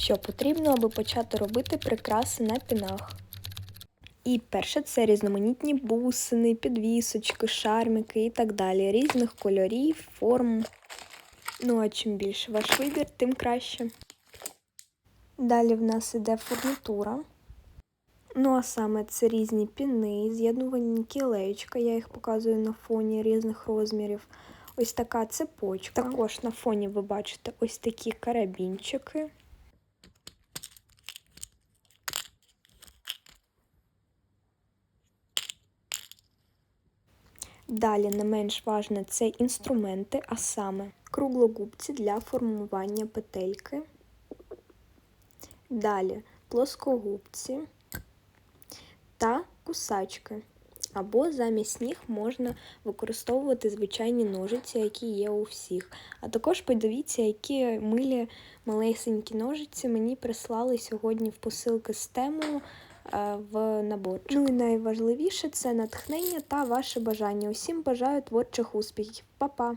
що потрібно, аби почати робити прикраси на пінах. І перше це різноманітні бусини, підвісочки, шармики і так далі, різних кольорів, форм. Ну а чим більше ваш вибір, тим краще. Далі в нас іде фурнітура. Ну, а саме це різні піни, з'єднувані кілечка, я їх показую на фоні різних розмірів. Ось така цепочка. Також на фоні ви бачите ось такі карабінчики. Далі не менш важне це інструменти, а саме круглогубці для формування петельки. Далі плоскогубці та кусачки. Або замість них можна використовувати звичайні ножиці, які є у всіх. А також подивіться, які милі малесенькі ножиці мені прислали сьогодні в посилки з темою в наборчик. Ну і найважливіше це натхнення та ваше бажання. Усім бажаю творчих успіхів. Па-па!